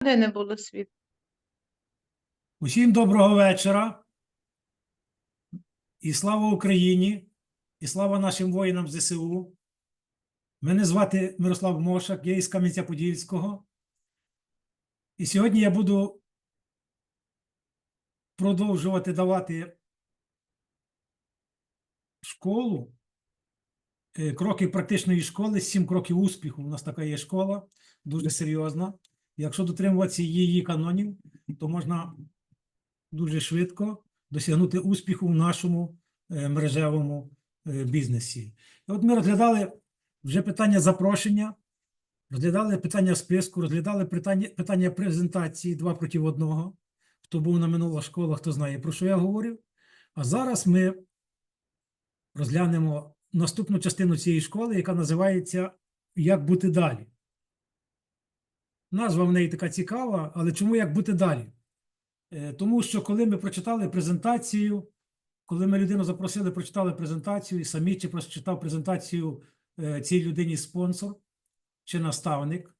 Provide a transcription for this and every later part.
Де не було світла? Усім доброго вечора. І слава Україні, і слава нашим воїнам ЗСУ. Мене звати Мирослав Мошак, я із Кам'янця-Подільського. І сьогодні я буду продовжувати давати школу, е, кроки практичної школи, сім кроків успіху. У нас така є школа, дуже серйозна. Якщо дотримуватися її канонів, то можна дуже швидко досягнути успіху в нашому е, мережевому е, бізнесі. І от ми розглядали вже питання запрошення, розглядали питання списку, розглядали питання, питання презентації два проти одного. Хто був на минулих школах, хто знає, про що я говорю. А зараз ми розглянемо наступну частину цієї школи, яка називається Як бути далі. Назва в неї така цікава, але чому як бути далі? Е, Тому що коли ми прочитали презентацію, коли ми людину запросили, прочитали презентацію, і самі чи прочитав презентацію е, цій людині спонсор чи наставник,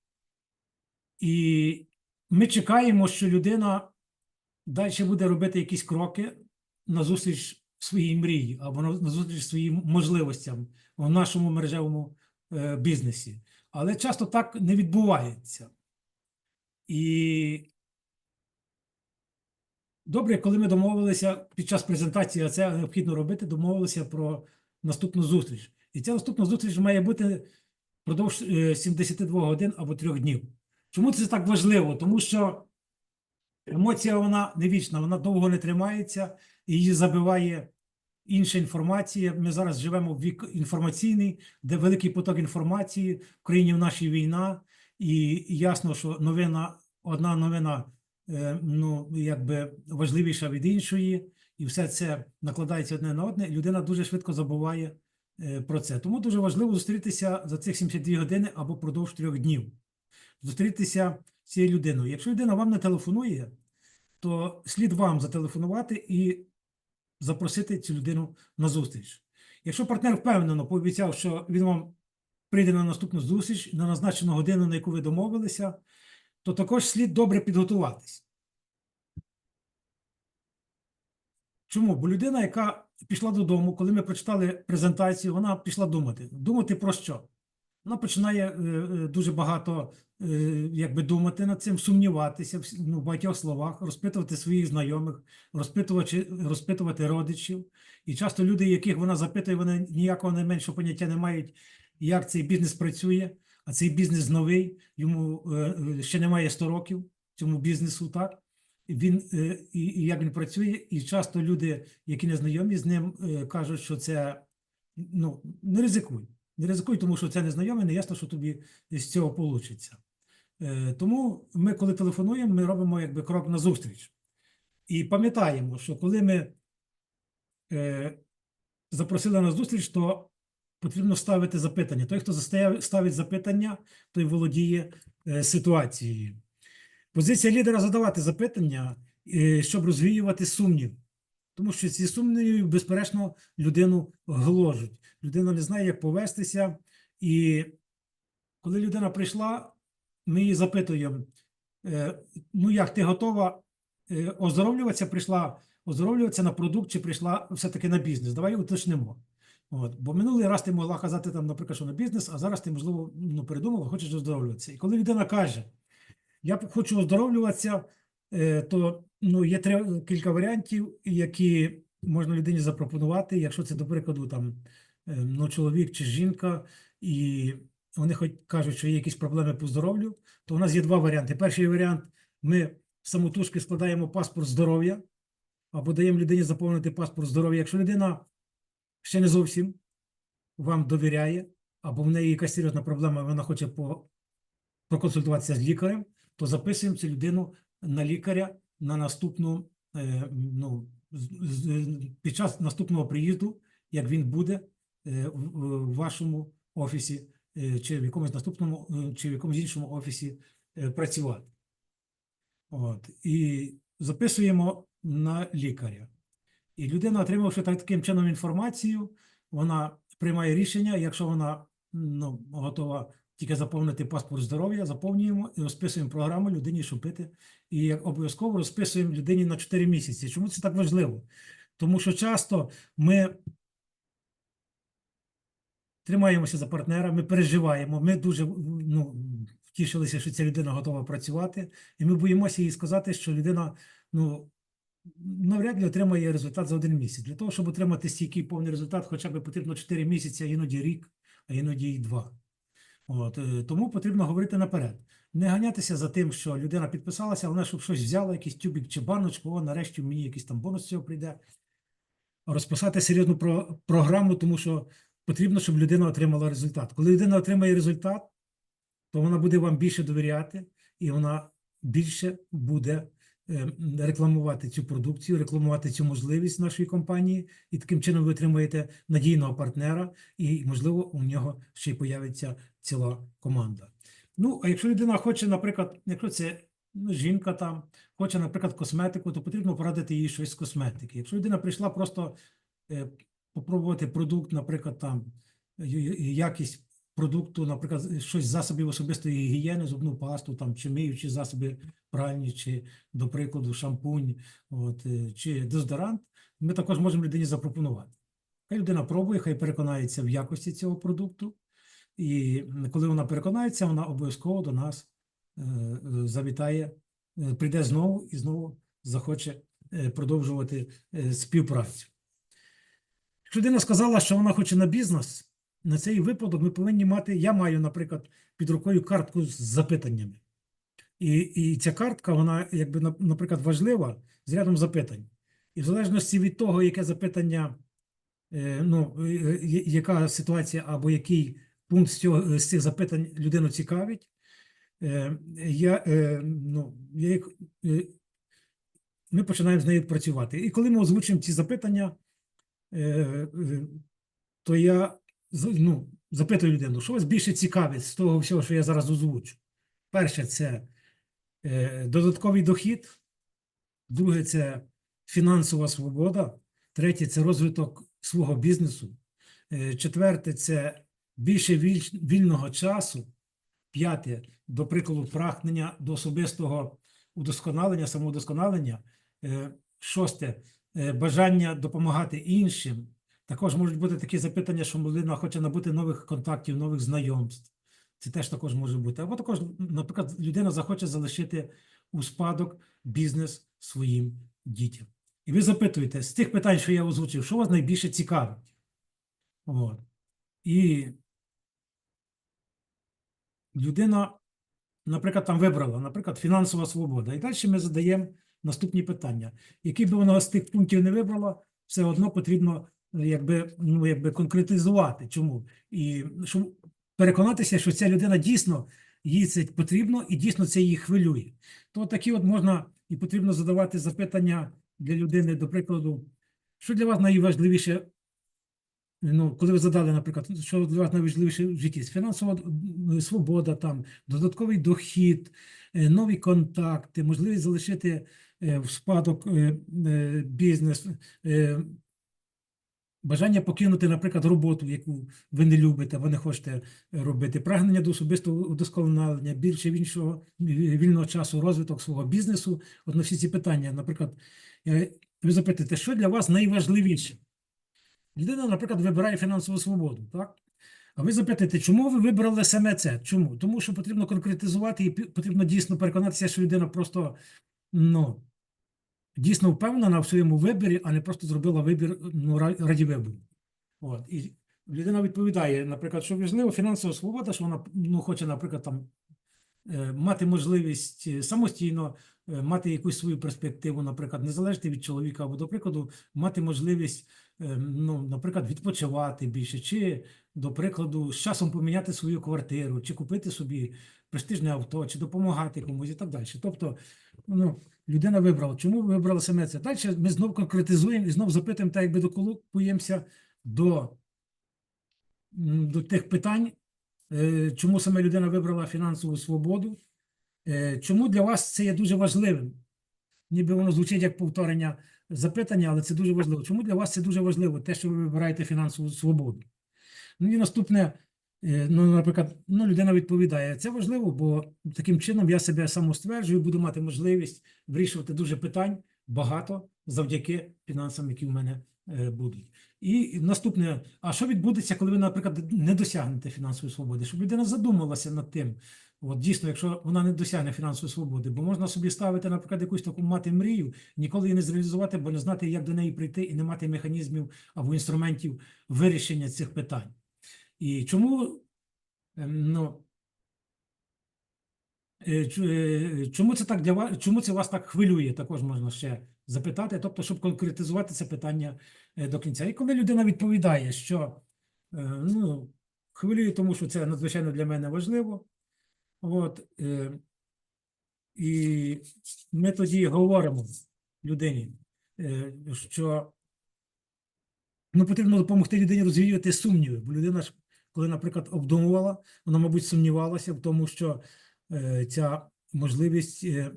і ми чекаємо, що людина далі буде робити якісь кроки назустріч своїй мрії або на- назустріч своїм можливостям в нашому мережевому е, бізнесі. Але часто так не відбувається. І добре, коли ми домовилися під час презентації, а це необхідно робити, домовилися про наступну зустріч. І ця наступна зустріч має бути впродовж е, 72 годин або трьох днів. Чому це так важливо? Тому що емоція вона не вічна, вона довго не тримається, і її забиває інша інформація. Ми зараз живемо в вік інформаційний, де великий поток інформації, в країні в нашій війна, і ясно, що новина, одна новина е, ну, якби важливіша від іншої, і все це накладається одне на одне, людина дуже швидко забуває е, про це. Тому дуже важливо зустрітися за цих 72 години або впродовж трьох днів. Зустрітися з цією людиною. Якщо людина вам не телефонує, то слід вам зателефонувати і запросити цю людину на зустріч. Якщо партнер впевнено пообіцяв, що він вам прийде на наступну зустріч на назначену годину, на яку ви домовилися, то також слід добре підготуватись. Чому? Бо людина, яка пішла додому, коли ми прочитали презентацію, вона пішла думати. Думати про що? Вона починає е, е, дуже багато е, якби думати над цим, сумніватися ну, в багатьох словах, розпитувати своїх знайомих, розпитувати, розпитувати родичів. І часто люди, яких вона запитує, вони ніякого не меншого поняття не мають, як цей бізнес працює, а цей бізнес новий, йому е, е, ще немає 100 років цьому бізнесу, так? Він е, і, і як він працює, і часто люди, які не знайомі з ним, кажуть, що це ну не ризикуй. Не ризикуй, тому що це незнайоме, не ясно, що тобі з цього вийде. Тому ми, коли телефонуємо, ми робимо якби крок назустріч. І пам'ятаємо, що коли ми е, запросили на зустріч, то потрібно ставити запитання. Той, хто ставить запитання, той володіє е, ситуацією. Позиція лідера задавати запитання, е, щоб розвіювати сумнів. Тому що ці сумніви, безперечно, людину гложуть. Людина не знає, як повестися. І коли людина прийшла, ми її запитуємо: е, ну як ти готова оздоровлюватися? Прийшла оздоровлюватися на продукт чи прийшла все-таки на бізнес? Давай уточнимо. От, бо минулий раз ти могла казати, там, наприклад, що на бізнес, а зараз ти, можливо, ну, передумала, хочеш оздоровлюватися. І коли людина каже, я хочу оздоровлюватися, е, то ну, є три, кілька варіантів, які можна людині запропонувати, якщо це, до прикладу, там, е, ну, чоловік чи жінка, і вони хоч кажуть, що є якісь проблеми по здоров'ю, то у нас є два варіанти. Перший варіант ми самотужки складаємо паспорт здоров'я, або даємо людині заповнити паспорт здоров'я. Якщо людина ще не зовсім вам довіряє, або в неї якась серйозна проблема, вона хоче по, проконсультуватися з лікарем, то записуємо цю людину на лікаря на наступну, е, ну, під час наступного приїзду, як він буде е, в, в вашому офісі, е, чи в якомусь наступному, е, чи в якомусь іншому офісі е, працювати. От. І записуємо на лікаря. І людина, отримавши так- таким чином інформацію, вона приймає рішення, якщо вона ну, готова тільки заповнити паспорт здоров'я, заповнюємо і розписуємо програму людині, що пити. І як обов'язково розписуємо людині на 4 місяці. Чому це так важливо? Тому що часто ми тримаємося за партнера, ми переживаємо, ми дуже ну, втішилися, що ця людина готова працювати, і ми боїмося їй сказати, що людина ну, навряд ли отримає результат за один місяць. Для того, щоб отримати стійкий повний результат, хоча б потрібно 4 місяці, а іноді рік, а іноді і 2. От, е, тому потрібно говорити наперед. Не ганятися за тим, що людина підписалася, вона щоб щось взяла, якийсь тюбік чи баночку, о, нарешті мені якийсь там бонус цього прийде. Розписати серйозну про, програму, тому що потрібно, щоб людина отримала результат. Коли людина отримає результат, то вона буде вам більше довіряти, і вона більше буде рекламувати цю продукцію, рекламувати цю можливість нашої компанії, і таким чином ви отримаєте надійного партнера, і, можливо, у нього ще й появиться ціла команда. Ну, а якщо людина хоче, наприклад, якщо це ну, жінка там, хоче, наприклад, косметику, то потрібно порадити їй щось з косметики. Якщо людина прийшла просто е, попробувати продукт, наприклад, там якість продукту, наприклад, щось засобів особистої гігієни, зубну пасту, там, чи миючі засоби пральні, чи, до прикладу, шампунь, от, е, чи дезодорант, ми також можемо людині запропонувати. Хай людина пробує, хай переконається в якості цього продукту, і коли вона переконається, вона обов'язково до нас е, завітає, е, прийде знову і знову захоче продовжувати співпрацю. Якщо людина сказала, що вона хоче на бізнес, на цей випадок ми повинні мати. Я маю, наприклад, під рукою картку з запитаннями. І, і ця картка, вона, якби, на- наприклад, важлива з рядом запитань. І в залежності від того, яке запитання, е, ну, е, е, яка ситуація або який пункт з, цього, з цих запитань людину цікавить, я, ну, я, ми починаємо з нею працювати. І коли ми озвучимо ці запитання, то я ну, запитую людину, що вас більше цікавить з того всього, що я зараз озвучу. Перше, це е, додатковий дохід, друге, це фінансова свобода, третє це розвиток свого бізнесу, е, четверте це більше віль- вільного часу, п'яте, до прикладу, прагнення до особистого удосконалення, самоудосконалення, Е, шосте е, бажання допомагати іншим. Також можуть бути такі запитання, що людина хоче набути нових контактів, нових знайомств. Це теж також може бути. Або також, наприклад, людина захоче залишити у спадок бізнес своїм дітям. І ви запитуєте з тих питань, що я озвучив, що вас найбільше цікавить? От. І людина, наприклад, там вибрала, наприклад, фінансова свобода. І далі ми задаємо наступні питання. Які би вона з тих пунктів не вибрала, все одно потрібно якби, ну, якби конкретизувати. Чому? І щоб переконатися, що ця людина дійсно їй це потрібно і дійсно це її хвилює. То такі от можна і потрібно задавати запитання для людини, до прикладу, що для вас найважливіше Ну, коли ви задали, наприклад, що для вас найважливіше в житті? Фінансова свобода, там, додатковий дохід, е, нові контакти, можливість залишити е, в спадок е, е, бізнес, е, бажання покинути, наприклад, роботу, яку ви не любите, або не хочете робити, прагнення до особистого удосконалення, більше іншого вільного часу, розвиток свого бізнесу. От на всі ці питання, наприклад, ви запитуєте, що для вас найважливіше? Людина, наприклад, вибирає фінансову свободу, так? А ви запитаєте, чому ви вибрали саме це? Чому? Тому що потрібно конкретизувати і потрібно дійсно переконатися, що людина просто ну, дійсно впевнена в своєму виборі, а не просто зробила вибір ну, ра- раді вибору. От. І людина відповідає, наприклад, що важливо фінансова свобода, що вона ну, хоче, наприклад, там е, мати можливість е, самостійно е, мати якусь свою перспективу, наприклад, не залежати від чоловіка, або, до прикладу, мати можливість, ну, наприклад, відпочивати більше, чи, до прикладу, з часом поміняти свою квартиру, чи купити собі престижне авто, чи допомагати комусь і так далі. Тобто, ну, людина вибрала. Чому ви вибрали саме це? Далі ми знову конкретизуємо і знову запитуємо, так якби доколупуємося до, до тих питань, Е, чому саме людина вибрала фінансову свободу, Е, чому для вас це є дуже важливим? Ніби воно звучить як повторення запитання, але це дуже важливо. Чому для вас це дуже важливо, те, що ви вибираєте фінансову свободу? Ну і наступне, Ну, наприклад, ну, людина відповідає, це важливо, бо таким чином я себе самостверджую, буду мати можливість вирішувати дуже питань багато завдяки фінансам, які в мене е, будуть. І наступне: а що відбудеться, коли ви, наприклад, не досягнете фінансової свободи? Щоб людина задумалася над тим. От дійсно, якщо вона не досягне фінансової свободи, бо можна собі ставити, наприклад, якусь таку мати мрію, ніколи її не зреалізувати, бо не знати, як до неї прийти, і не мати механізмів або інструментів вирішення цих питань. І чому ем, ну, е, е, чому це так для вас, чому це вас так хвилює, також можна ще запитати, тобто, щоб конкретизувати це питання е, до кінця. І коли людина відповідає, що ну, хвилює, тому що це надзвичайно для мене важливо. От, і ми тоді говоримо людині, що ну, потрібно допомогти людині розвіювати сумніви, бо людина ж, коли, наприклад, обдумувала, вона, мабуть, сумнівалася в тому, що е, ця можливість е,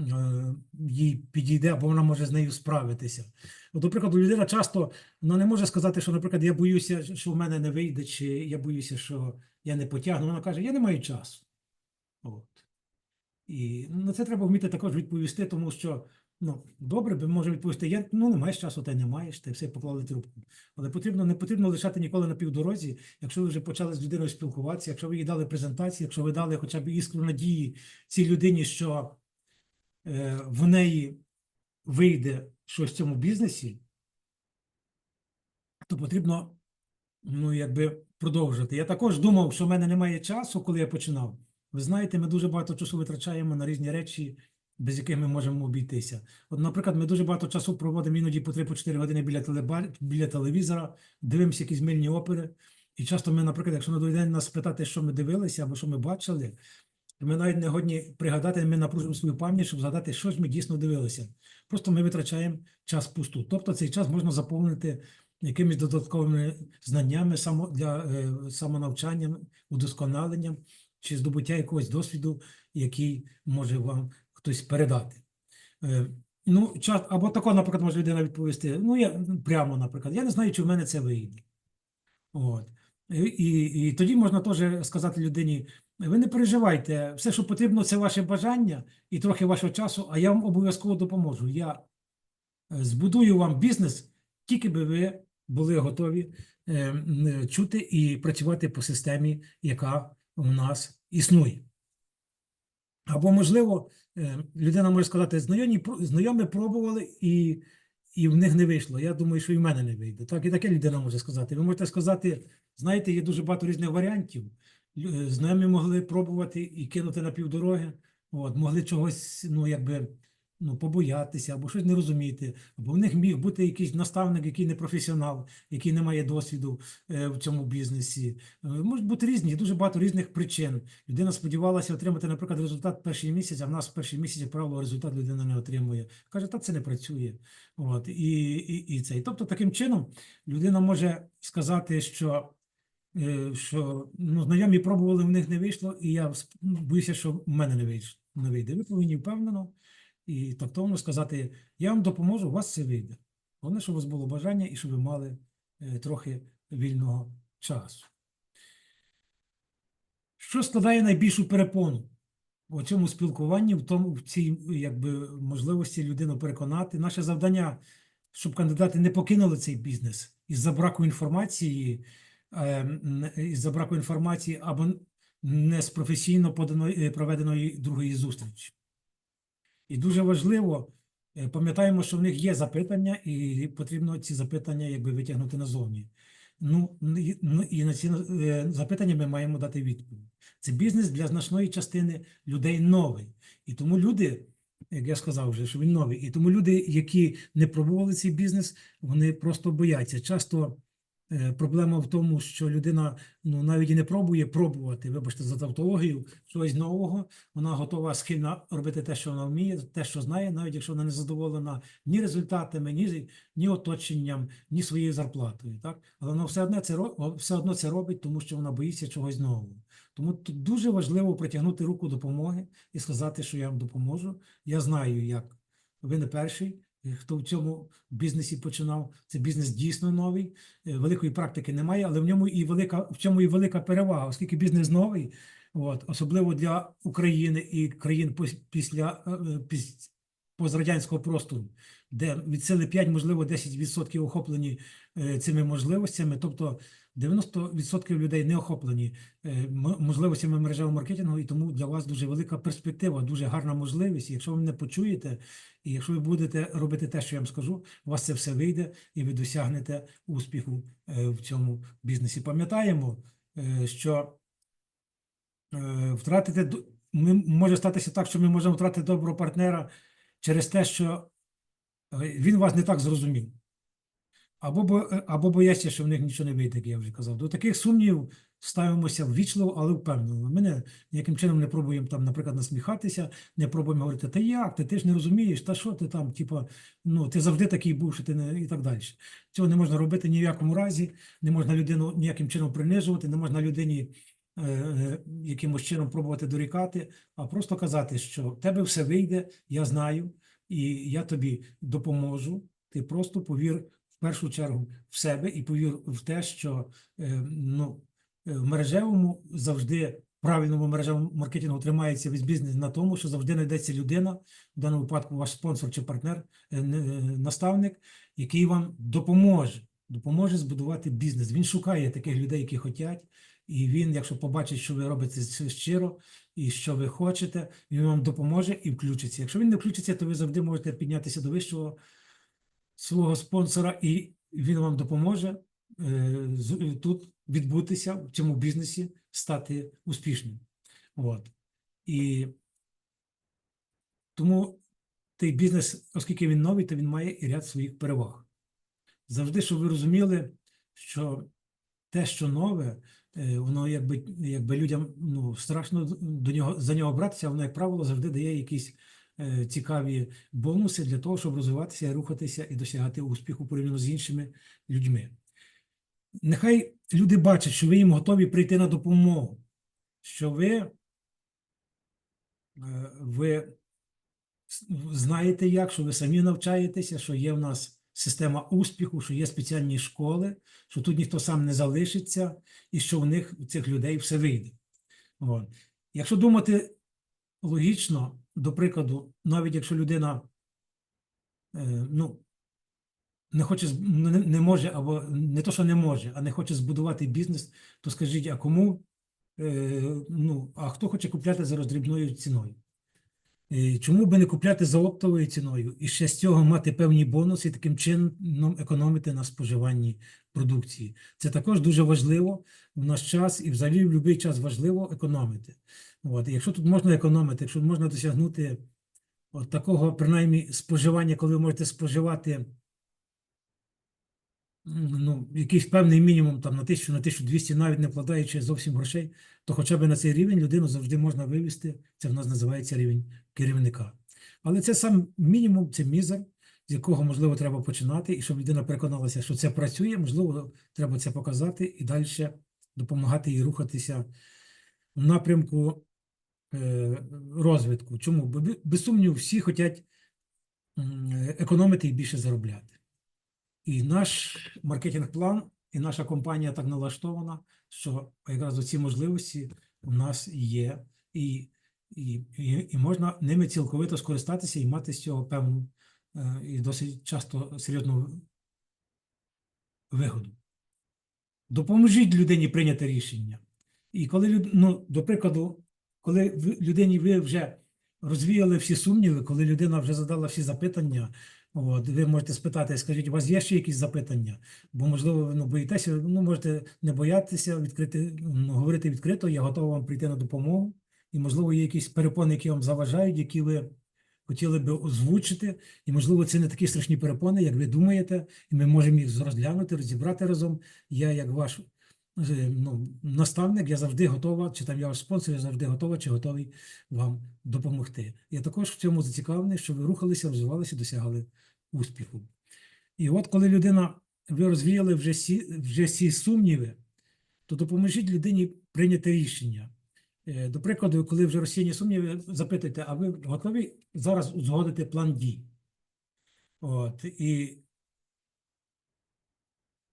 е, їй підійде, або вона може з нею справитися. От, до прикладу, людина часто вона не може сказати, що, наприклад, я боюся, що в мене не вийде, чи я боюся, що я не потягну. Вона каже, я не маю часу. От. І на це треба вміти також відповісти, тому що ну, добре би може відповісти, я ну не маєш часу, та не маєш, ти все поклали трубку. Але потрібно не потрібно лишати ніколи на півдорозі, якщо ви вже почали з людиною спілкуватися, якщо ви їй дали презентацію, якщо ви дали хоча б іскру надії цій людині, що е, в неї вийде щось в цьому бізнесі, то потрібно ну, якби продовжити. Я також думав, що в мене немає часу, коли я починав. Ви знаєте, ми дуже багато часу витрачаємо на різні речі, без яких ми можемо обійтися. От, наприклад, ми дуже багато часу проводимо іноді по 3-4 години біля, телеба... біля телевізора, дивимося якісь мильні опери. І часто ми, наприклад, якщо на другий день нас спитати, що ми дивилися або що ми бачили, ми навіть не годні пригадати, ми напружуємо свою пам'ять, щоб згадати, що ж ми дійсно дивилися. Просто ми витрачаємо час пусту. Тобто цей час можна заповнити якимись додатковими знаннями само, для е, самонавчання, удосконаленням чи здобуття якогось досвіду, який може вам хтось передати. Е, ну, або тако, наприклад, може людина відповісти: ну, я прямо, наприклад, я не знаю, чи в мене це вийде. От. І, і, і тоді можна теж сказати людині: ви не переживайте, все, що потрібно, це ваше бажання і трохи вашого часу, а я вам обов'язково допоможу. Я е, збудую вам бізнес, тільки би ви були готові е, чути і працювати по системі, яка у нас існує. Або, можливо, людина може сказати, знайомі, знайомі пробували і, і в них не вийшло. Я думаю, що і в мене не вийде. Так, і таке людина може сказати. Ви можете сказати, знаєте, є дуже багато різних варіантів. Е, Знайомі могли пробувати і кинути на півдороги, от, могли чогось, ну, якби, ну, побоятися, або щось не розуміти, або в них міг бути якийсь наставник, який не професіонал, який не має досвіду е, в цьому бізнесі. Е, Можуть бути різні, дуже багато різних причин. Людина сподівалася отримати, наприклад, результат перший місяць, а в нас в перший місяць, як правило, результат людина не отримує. Каже, та це не працює. От, і, і, і це. Тобто, таким чином людина може сказати, що, е, що ну, знайомі пробували, в них не вийшло, і я ну, боюся, що в мене не. Не вийде. Ви повинні впевнено і тактовно сказати: я вам допоможу, у вас це вийде. Головне, щоб у вас було бажання і щоб ви мали е, трохи вільного часу. Що складає найбільшу перепону у цьому спілкуванні, в тому в цій якби можливості людину переконати? Наше завдання, щоб кандидати не покинули цей бізнес із-за браку інформації, е, із-за браку інформації або не з професійно е, проведеної другої зустрічі. І дуже важливо, е, пам'ятаємо, що в них є запитання, і потрібно ці запитання якби витягнути назовні. Ну, і- ну, на ці е, запитання ми маємо дати відповідь. Це бізнес для значної частини людей новий. І тому люди, як я сказав вже, що він новий, і тому люди, які не пробували цей бізнес, вони просто бояться. Часто проблема в тому, що людина ну, навіть і не пробує пробувати, вибачте, за тавтологію, чогось нового. Вона готова схильна робити те, що вона вміє, те, що знає, навіть якщо вона не задоволена ні результатами, ні, ні оточенням, ні своєю зарплатою. Так? Але вона все одно це все одно це робить, тому що вона боїться чогось нового. Тому тут дуже важливо притягнути руку допомоги і сказати, що я вам допоможу. Я знаю, як ви не перший, е, хто в цьому бізнесі починав. Це бізнес дійсно новий, е, великої практики немає, але в ньому і велика, в цьому і велика перевага, оскільки бізнес новий, от, особливо для України і країн після, після е, е, пострадянського простору, де від сили 5, можливо, 10% охоплені е, цими можливостями, тобто 90% людей не охоплені е, можливостями мережевого маркетингу, і тому для вас дуже велика перспектива, дуже гарна можливість. Якщо ви мене почуєте, і якщо ви будете робити те, що я вам скажу, у вас це все вийде, і ви досягнете успіху е, в цьому бізнесі. Пам'ятаємо, що втратити ми може статися так, що ми можемо втратити доброго партнера через те, що він вас не так зрозумів. Або, бо- е, або бояться, що в них нічого не вийде, як я вже казав. До таких сумнівів ставимося ввічливо, але впевнено. Ми не, ніяким чином не пробуємо там, наприклад, насміхатися, не пробуємо говорити, та як ти, ти ж не розумієш, та що ти там, типа, ну ти завжди такий був, що ти не і так далі. Цього не можна робити ні в якому разі, не можна людину ніяким чином принижувати, не можна людині е, е, якимось чином пробувати дорікати, а просто казати, що в тебе все вийде, я знаю, і я тобі допоможу. Ти просто повір в першу чергу в себе і повір в те, що е, ну, е, в мережевому завжди правильному мережевому маркетингу тримається весь бізнес на тому, що завжди знайдеться людина, в даному випадку ваш спонсор чи партнер, е, наставник, який вам допоможе, допоможе збудувати бізнес. Він шукає таких людей, які хочуть, і він, якщо побачить, що ви робите щиро і що ви хочете, він вам допоможе і включиться. Якщо він не включиться, то ви завжди можете піднятися до вищого свого спонсора, і він вам допоможе е, е, тут відбутися в цьому бізнесі, стати успішним. От. І тому той бізнес, оскільки він новий, то він має і ряд своїх переваг. Завжди, щоб ви розуміли, що те, що нове, воно якби, якби людям ну, страшно до нього, за нього братися, воно, як правило, завжди дає якісь е, цікаві бонуси для того, щоб розвиватися, рухатися і досягати успіху порівняно з іншими людьми. Нехай люди бачать, що ви їм готові прийти на допомогу, що ви, е, ви знаєте як, що ви самі навчаєтеся, що є в нас система успіху, що є спеціальні школи, що тут ніхто сам не залишиться, і що в них у цих людей все вийде. От. Якщо думати логічно, до прикладу, навіть якщо людина е, ну, не хоче не, не може, або не то, що не може, а не хоче збудувати бізнес, то скажіть, а кому? Е, ну, а хто хоче купляти за роздрібною ціною? Чому би не купляти за оптовою ціною і ще з цього мати певні бонуси таким чином економити на споживанні продукції? Це також дуже важливо в наш час і взагалі в будь-який час важливо економити. От, якщо тут можна економити, якщо можна досягнути от такого, принаймні, споживання, коли ви можете споживати ну, якийсь певний мінімум там на 1000, на 1200, навіть не вкладаючи зовсім грошей, то хоча б на цей рівень людину завжди можна вивести. Це в нас називається рівень керівника. Але це сам мінімум, це мізер, з якого можливо треба починати, і щоб людина переконалася, що це працює, можливо, треба це показати і далі допомагати їй рухатися в напрямку е, розвитку. Чому? Бо бе- без сумніву всі хочуть економити і більше заробляти. І наш маркетинг-план, і наша компанія так налаштована, що якраз оці можливості у нас є, і, і, і, можна ними цілковито скористатися і мати з цього певну е, і досить часто серйозну вигоду. Допоможіть людині прийняти рішення. І коли ну, до прикладу, коли людині ви вже розвіяли всі сумніви, коли людина вже задала всі запитання, от, ви можете спитати, скажіть, у вас є ще якісь запитання? Бо, можливо, ви ну, боїтеся, ну, можете не боятися відкрити, ну, говорити відкрито, я готовий вам прийти на допомогу. І, можливо, є якісь перепони, які вам заважають, які ви хотіли би озвучити. І, можливо, це не такі страшні перепони, як ви думаєте, і ми можемо їх розглянути, розібрати разом. Я, як ваш ну, наставник, я завжди готова, чи там я ваш спонсор, я завжди готова чи готовий вам допомогти. Я також в цьому зацікавлений, щоб ви рухалися, розвивалися, досягали успіху. І от коли людина, ви розвіяли вже всі, вже всі сумніви, то допоможіть людині прийняти рішення. Е, До прикладу, коли вже розсіяні сумніви, запитуйте, а ви готові зараз узгодити план дій? От, і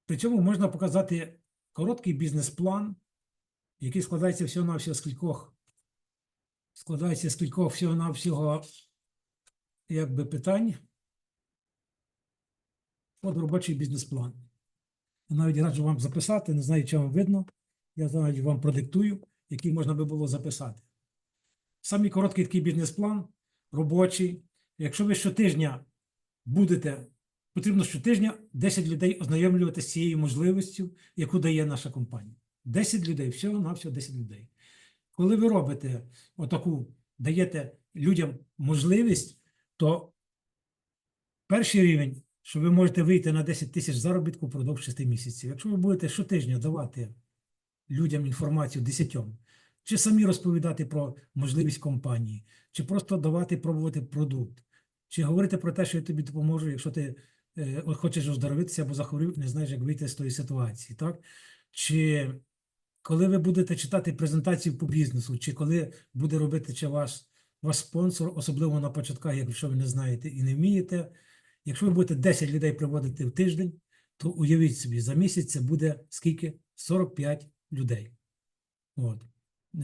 при цьому можна показати короткий бізнес-план, який складається всього-навсього з кількох, складається з кількох всього-навсього якби питань. От робочий бізнес-план. Я навіть раджу вам записати, не знаю, чи вам видно. Я навіть вам продиктую, який можна би було записати. Самий короткий такий бізнес-план, робочий. Якщо ви щотижня будете, потрібно щотижня 10 людей ознайомлювати з цією можливістю, яку дає наша компанія. 10 людей, всього на всього 10 людей. Коли ви робите отаку, даєте людям можливість, то перший рівень, що ви можете вийти на 10 тисяч заробітку впродовж 6 місяців. Якщо ви будете щотижня давати людям інформацію десятьом, чи самі розповідати про можливість компанії, чи просто давати пробувати продукт, чи говорити про те, що я тобі допоможу, якщо ти хочеш оздоровитися або захворів, не знаєш, як вийти з тої ситуації, так? Чи коли ви будете читати презентацію по бізнесу, чи коли буде робити чи ваш, ваш спонсор, особливо на початках, якщо ви не знаєте і не вмієте, якщо ви будете 10 людей приводити в тиждень, то уявіть собі, за місяць це буде скільки? 45 людей. От.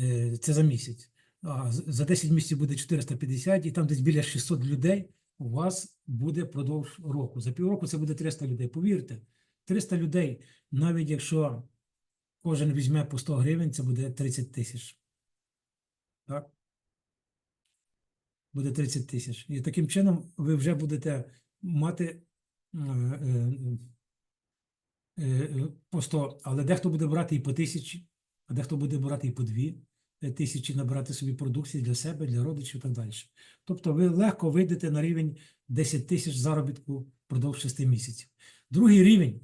Е, Це за місяць. А за 10 місяців буде 450, і там десь біля 600 людей у вас буде впродовж року. За півроку це буде 300 людей. Повірте, 300 людей, навіть якщо кожен візьме по 100 гривень, це буде 30 тисяч. Так? Буде 30 тисяч. І таким чином ви вже будете мати е, е, е, е, по 100, але дехто буде брати і по тисячі, а дехто буде брати і по дві тисячі, набирати собі продукції для себе, для родичів і так далі. Тобто ви легко вийдете на рівень 10 тисяч заробітку впродовж 6 місяців. Другий рівень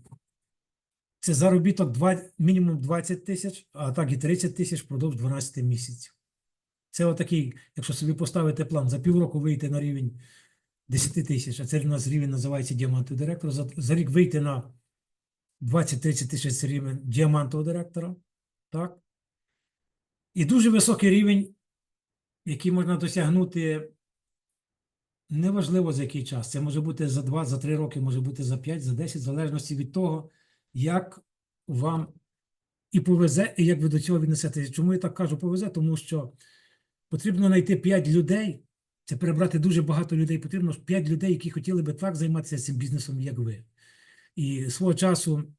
це заробіток два, мінімум 20 тисяч, а так і 30 тисяч впродовж 12 місяців. Це отакий, якщо собі поставити план, за півроку вийти на рівень 10 тисяч, а це в нас рівень називається діамантовий директор, за, за рік вийти на 20-30 тисяч це рівень діамантового директора. Так? І дуже високий рівень, який можна досягнути неважливо за який час. Це може бути за 2, за 3 роки, може бути за 5, за 10, в залежності від того, як вам і повезе, і як ви до цього віднесете. Чому я так кажу повезе? Тому що потрібно знайти 5 людей, це перебрати дуже багато людей. Потрібно 5 людей, які хотіли би так займатися цим бізнесом, як ви. І свого часу,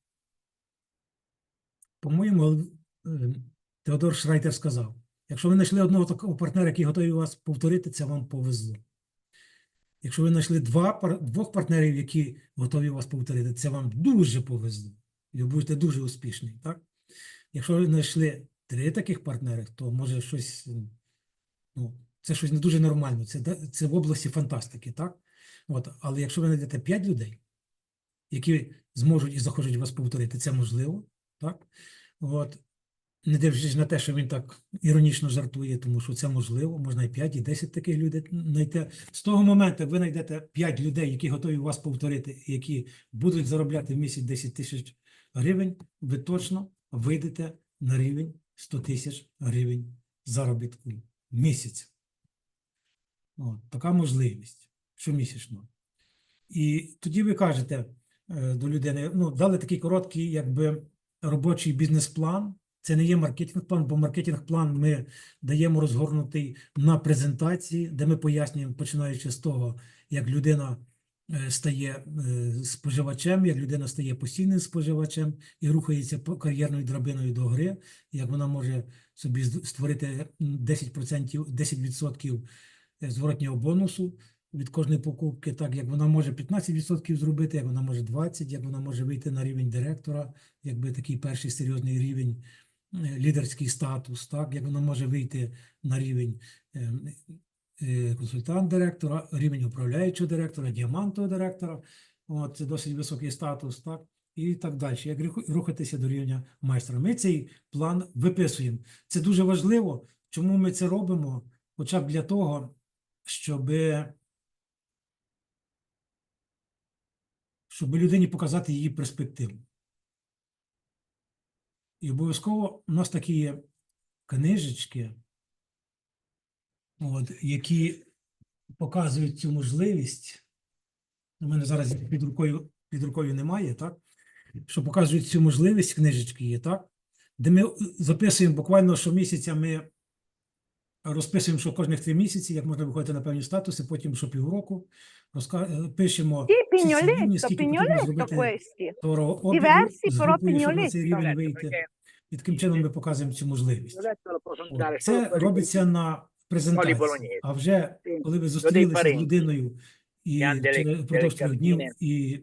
по-моєму, е, Теодор Шрайтер сказав: якщо ви знайшли одного такого партнера, який готовий вас повторити, це вам повезло. Якщо ви знайшли два, двох партнерів, які готові вас повторити, це вам дуже повезло. І ви будете дуже успішний. Так? Якщо ви знайшли три таких партнери, то може щось, ну, це щось не дуже нормально. Це, це в області фантастики, так? От, але якщо ви знайдете п'ять людей, які зможуть і захочуть вас повторити, це можливо, так? От, не дивлячись на те, що він так іронічно жартує, тому що це можливо, можна і 5, і 10 таких людей знайти. З того моменту ви знайдете 5 людей, які готові вас повторити, які будуть заробляти в місяць 10 тисяч гривень, ви точно вийдете на рівень 100 тисяч гривень заробітку в місяць. От, така можливість щомісячно. І тоді ви кажете е, до людини, ну, дали такий короткий, якби робочий бізнес-план. Це не є маркетинг-план, бо маркетинг-план ми даємо розгорнутий на презентації, де ми пояснюємо, починаючи з того, як людина е, стає е, споживачем, як людина стає постійним споживачем і рухається кар'єрною драбиною до гри, як вона може собі створити м, 10%, 10% е, зворотнього бонусу від кожної покупки, так як вона може 15% зробити, як вона може 20%, як вона може вийти на рівень директора, якби такий перший серйозний рівень, лідерський статус, так, як вона може вийти на рівень е, е, консультант-директора, рівень управляючого директора, діамантового директора, от, це досить високий статус, так, і так далі, як рухатися до рівня майстра. Ми цей план виписуємо. Це дуже важливо. Чому ми це робимо? Хоча б для того, щоб щоб людині показати її перспективу. І обов'язково у нас такі є книжечки, от, які показують цю можливість у мене зараз під рукою, під рукою немає, так? Що показують цю можливість, книжечки є, так? Де ми записуємо буквально щомісяця ми розписуємо, що кожних три місяці, як можна виходити на певні статуси, потім що півроку, розка... е, пишемо вийти. І таким чином ми показуємо цю можливість. Це робиться на презентації. А вже коли ви зустрілися з людиною і впродовж трьох днів, і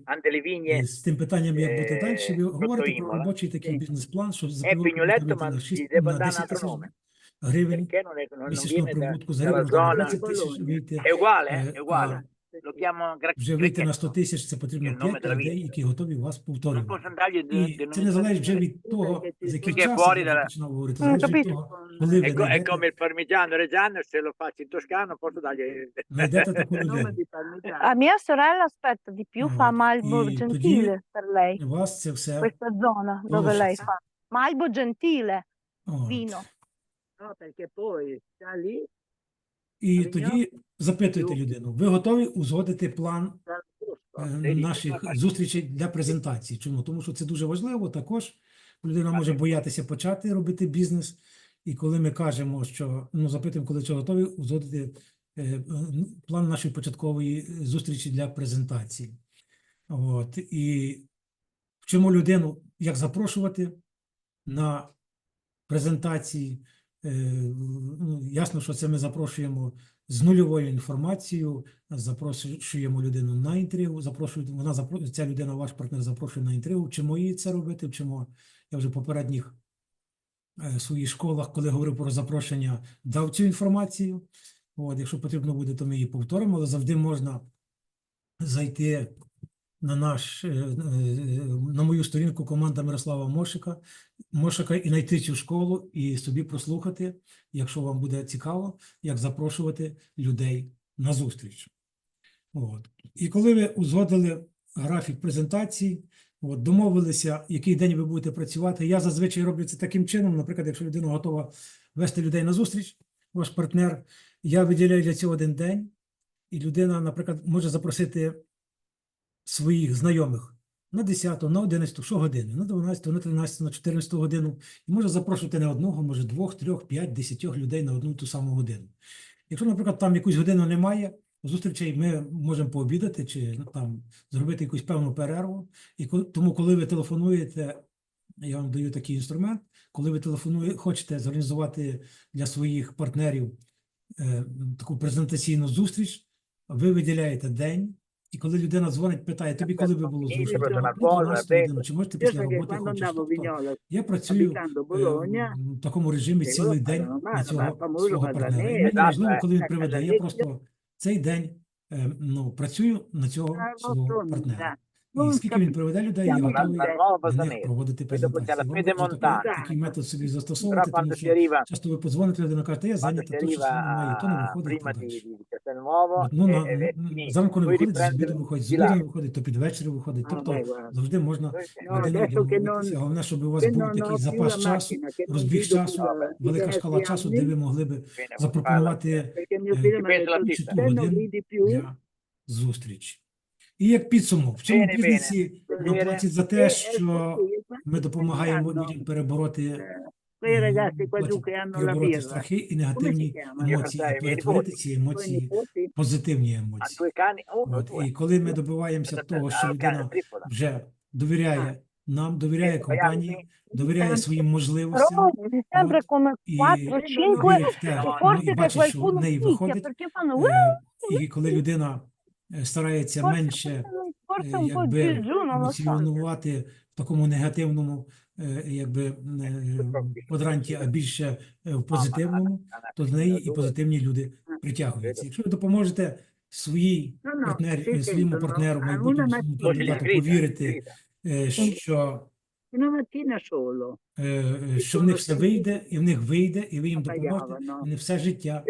з тим питанням, як бути е, далі, ви говорите про робочий такий бізнес-план, що за півроку на 6 на 10 тисяч nome гривень, perché non, è, non, non місячного viene da, прибутку з dalla гривень, можна zona 20 тисяч вийти. è uguale, Eh, è uguale ah. lo chiamo gra- Вже вийти на 100 Grecchetto. тисяч, це потрібно Il nome 5 della людей, vita. які готові вас non повторювати. posso dargli І це не залежить вже від того, з який Perché час fuori я вже dalla- починав говорити, Mm, залежить від capito. того, коли ви è, co- è знайдете, come il parmigiano reggiano se lo faccio in toscano posso dargli знайдете таку il nome людину. di parmigiano A mia sorella, aspetta, di più fa Ah, Malbo e Gentile per lei, У вас це все questa zona dove lei Conosce. fa. Malbo Gentile, от. vino. І тоді запитуєте людину, ви готові узгодити план е, наших зустрічей для презентації. Чому? Тому що це дуже важливо. Також людина може боятися почати робити бізнес. І коли ми кажемо, що ну запитуємо, коли це готові, узгодити е, е, ну, план нашої початкової зустрічі для презентації. От і вчимо людину, як запрошувати на презентації. Е, ну, Ясно, що це ми запрошуємо з нульовою інформацією, запрошуємо людину на інтригу, запрошуємо, вона запро- ця людина, ваш партнер запрошує на інтригу, вчимо її це робити, вчимо. Я вже в попередніх е, своїх школах, коли говорив про запрошення, дав цю інформацію. От, якщо потрібно буде, то ми її повторимо, але завжди можна зайти на наш, е, е, на мою сторінку команда Мирослава Мошика, Мошика і знайти цю школу і собі прослухати, якщо вам буде цікаво, як запрошувати людей на зустріч. От. І коли ви узгодили графік презентації, от, домовилися, який день ви будете працювати. Я зазвичай роблю це таким чином. Наприклад, якщо людина готова вести людей на зустріч, ваш партнер, я виділяю для цього один день, і людина, наприклад, може запросити своїх знайомих на 10, на 11, що години, на 12, на 13, на 14 годину. І може запрошувати не одного, може двох, трьох, п'ять, десятьох людей на одну ту саму годину. Якщо, наприклад, там якусь годину немає, зустрічей ми можемо пообідати чи ну, там зробити якусь певну перерву. І тому, коли ви телефонуєте, я вам даю такий інструмент, коли ви телефонуєте, хочете зорганізувати для своїх партнерів е, таку презентаційну зустріч, ви виділяєте день. І коли людина дзвонить, питає, тобі коли би було зручно? це Там, на на коло, 12 на годину, чи можете після роботи хочеш? Тобто я працюю е, в такому режимі цілий день на цього свого партнера. І мені важливо, коли він приведе. Я просто цей день е, ну, працюю на цього Ah, свого партнера. Bene. І скільки він приведе людей, я готовий них проводити montana. такий, метод собі застосовувати, тому що часто ви подзвоните, людина каже, я зайнята, то щось немає, то не виходить, то далі. Ну, на, м, finì. зранку не виходить, з обіду виходить, з обіду не виходить, то під вечір виходить. Ah, Тобто завжди можна non, домовитися. Головне, щоб у вас був такий запас часу, розбіг часу, велика шкала часу, де ви могли би запропонувати чи ту годину для зустрічі. І як підсумок, в цьому бізнесі нам платять за E- те, e що ми допомагаємо людям перебороти eh, перебороти страхи і негативні емоції, і перетворити ці емоції в позитивні емоції. От, і коли ми добиваємося того, що людина вже довіряє нам, довіряє E компанії, довіряє своїм можливостям, От, і 4-5 вірить в те, ну, і бачить, що в неї виходить, perché fanno е, і коли людина е, старається менше е, якби в такому негативному е, якби е, квадранті, а більше е, в позитивному, то з неї і позитивні люди притягуються. Якщо ви допоможете своїй no, партнері, е, своєму партнеру, майбутньому кандидату повірити, е, що, е, е, що в них все вийде, і в них вийде, і ви їм допоможете, вони все життя.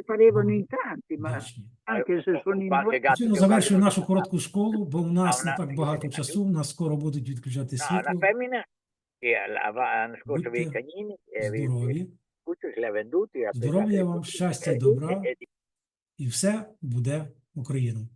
Вдячні. Anche se sono in завершую нашу коротку школу, бо у нас не так багато часу, у нас скоро будуть відключати світло. i Будьте і Здорові, Здоров'я вам, щастя, добра. e- e і все буде Україна.